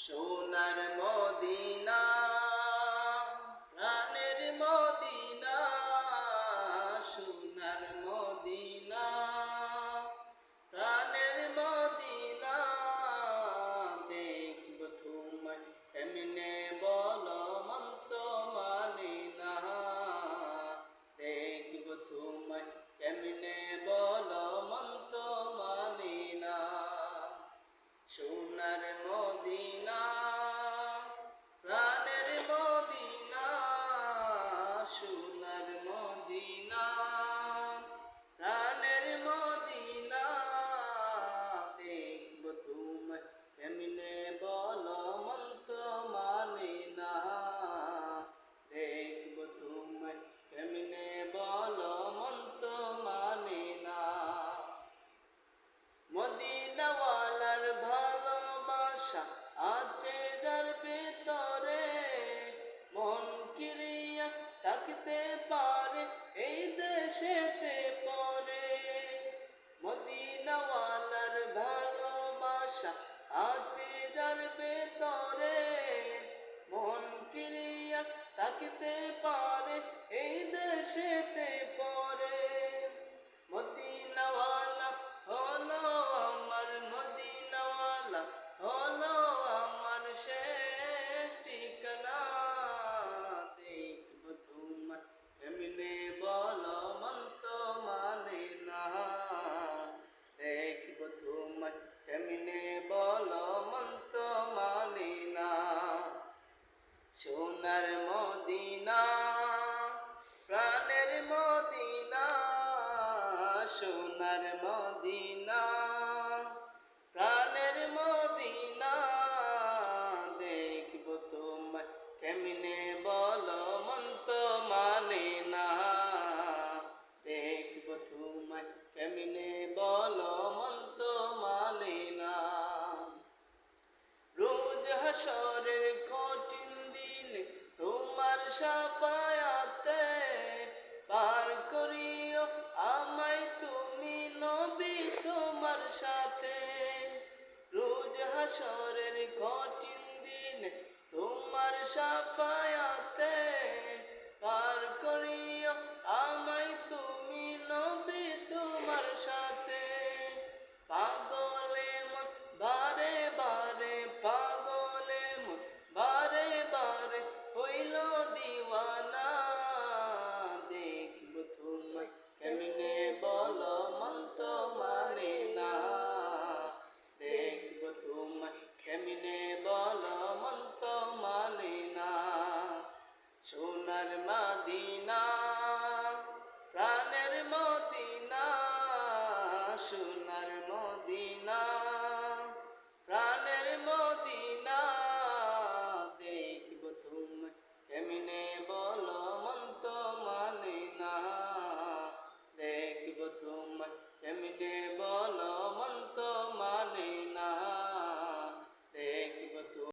সোনার মদিনা ভালোবাসা আছে যার ভিতরে মন কিরিয়া থাকিতে পারে এই দেশেতে পরে। সোনার মদিনা, প্রাণের মদিনা। দেখব তোমায় কেমনে বলো, মন তো মানে না। দেখব তোমায় কেমনে বলো, মন তো মানে না। রোজ হাসরের কঠিন দিন তোমার সাফায়াতে পার করিও তোমার সাথে রোজ হাসরের কঠিন দিন তোমার সাফায়াতে মদিনা প্রাণের মদিনা শুন